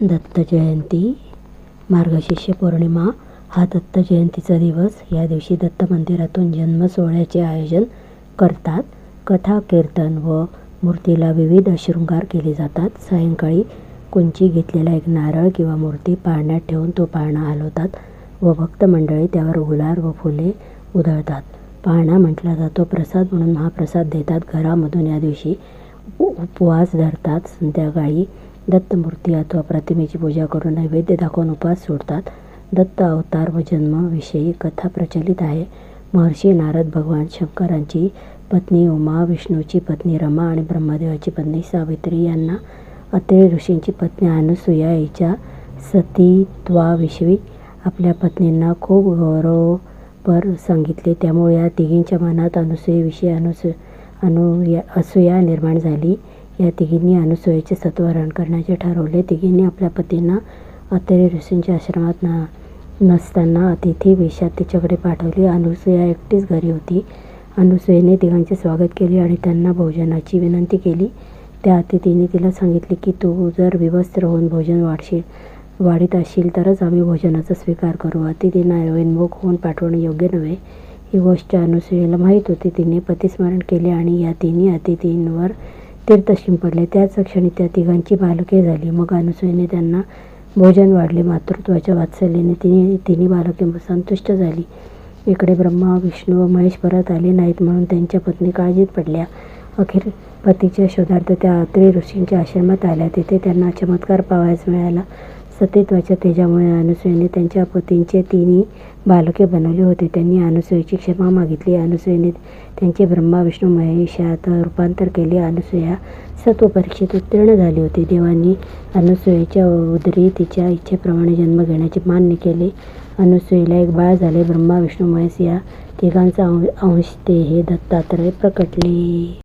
दत्त जयंती मार्गशीर्ष पौर्णिमा हा दत्त जयंतीचा दिवस. या दिवशी दत्त मंदिरातून जन्म सोहळ्याचे आयोजन करतात. कथा कीर्तन व मूर्तीला विविध शृंगार केले जातात. सायंकाळी कुंची घेतलेला एक नारळ किंवा मूर्ती पाळण्यात ठेवून तो पाळणा हलवतात व भक्त मंडळी त्यावर गुलाल व फुले उधळतात. पाळणा म्हटला जातो प्रसाद म्हणून महाप्रसाद देतात. घरामधून या दिवशी उपवास धरतात. संध्याकाळी दत्तमूर्ती अथवा प्रतिमेची पूजा करून नैवेद्य दाखवून उपवास सोडतात. दत्त अवतार व जन्माविषयी कथा प्रचलित आहे. महर्षी नारद भगवान शंकरांची पत्नी उमा विष्णूची पत्नी रमा आणि ब्रह्मदेवाची पत्नी सावित्री यांना अत्रे ऋषींची पत्नी अनुसुया हिच्या सतीत्वाविषयी आपल्या पत्नींना खूप गौरवपर सांगितले. त्यामुळे या तिघींच्या मनात अनुसुयेविषयी अनुसू अनुया असूया निर्माण झाली. या तिघींनी अनुसूयेचे सत्वहरण करण्याचे ठरवले. तिघींनी आपल्या पतींना अत्रे ऋषींच्या आश्रमात न नसताना अतिथी वेशात तिच्याकडे पाठवले. अनुसूया एकटीच घरी होती. अनुसूयेने तिघांचे स्वागत केले आणि त्यांना भोजनाची विनंती केली. त्या अतिथीने तिला सांगितले की तू जर विवस्त्र होऊन भोजन वाढशील वाढीत असशील तरच आम्ही भोजनाचा स्वीकार करू. अतिथींना विनमुख होऊन पाठवणे योग्य नव्हे. ही गोष्ट अनुसूयेला माहीत होती. तिने पतिस्मरण केले आणि या तिन्ही अतिथींवर तीर्थ शिंपडले त्याच क्षणी त्या तिघांची बालके झाली. मग अनुसूयेने त्यांना भोजन वाढले. मातृत्वाच्या वात्सल्याने तिने तिन्ही बालके संतुष्ट झाली. इकडे ब्रह्मा विष्णू व महेश परत आले नाहीत म्हणून त्यांच्या पत्नी काळजीत पडल्या. अखेर पतीच्या शोधार्थ त्या अत्रे ऋषींच्या आश्रमात आल्या. तिथे त्यांना चमत्कार पाहावयास मिळाला. सतीत्वाच्या तेजामुळे अनुसूयाने त्यांच्या पतींचे तिन्ही बालके बनवले होते. त्यांनी अनुसूयाची क्षमा मागितली. अनुसूयेने त्यांचे ब्रह्मा विष्णू महेशात रूपांतर केले. अनुसूया सत्व परीक्षेत उत्तीर्ण झाली होती. देवांनी अनुसूयेच्या उदरी तिच्या इच्छेप्रमाणे जन्म घेण्याचे मान्य केले. अनुसूयेला एक बाळ झाले. ब्रह्मा विष्णू महेश या तिघांचा अंश ते हे दत्तात्रय प्रकटले.